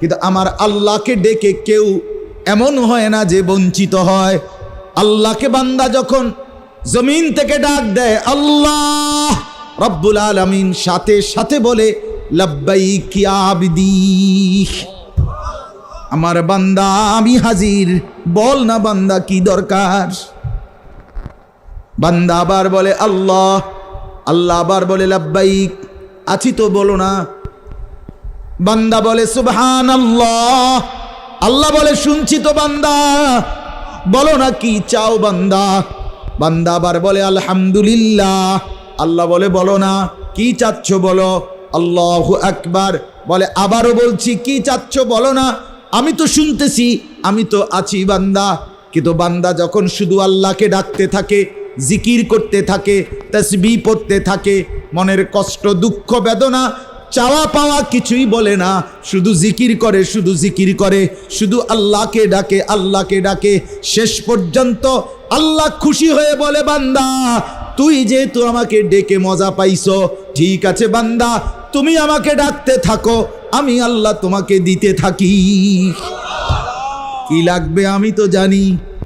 কিন্তু আমার আল্লাহকে ডেকে কেউ এমন হয় না যে বঞ্চিত হয়। আল্লাহকে বান্দা যখন জমিন থেকে ডাক দেয়, আল্লাহ রব্বুল আলমিন সাথে সাথে বলে লব্বাই কিয়াবিদি আমার বান্দা, আমি হাজির। বল না বান্দা, কি দরকার? বান্দা আবার বলে, আল্লাহ। আল্লাহ আবার বলে, লাব্বাইক। আছি তো বলো না। বান্দা বলে সুবহান আল্লাহ আল্লাহ বলে, শুনছি তো বান্দা। বলো না, কি চাও বান্দা? বান্দা আবার বলে, আলহামদুলিল্লাহ। আল্লাহ বলে, বলো না, কি চাচ্ছ বলো? আল্লাহু আকবার বলে, আবারও বলছি, কি চাচ্ছ বলো না? আমি তো শুনতেছি, আমি তো আছি বান্দা। কিন্তু বান্দা যখন শুধু আল্লাহকে ডাকতে থাকে, জিকির করতে থাকে, তসবি পড়তে থাকে, মনের কষ্ট, দুঃখ, বেদনা চাওয়া পাওয়া কিছুই বলে না। শুধু জিকির করে, শুধু জিকির করে। শুধু আল্লাহকে ডাকে আল্লাহকে ডাকে। শেষ পর্যন্ত আল্লাহ খুশি হয়ে বলে, বান্দা, তুই যেহেতু আমাকে ডেকে মজা পাইছো, ঠিক আছে বান্দা, তুমি আমাকে ডাকতে থাকো, আমি আল্লাহ তোমাকে দিতে থাকি। কি লাগবে আমি তো জানি।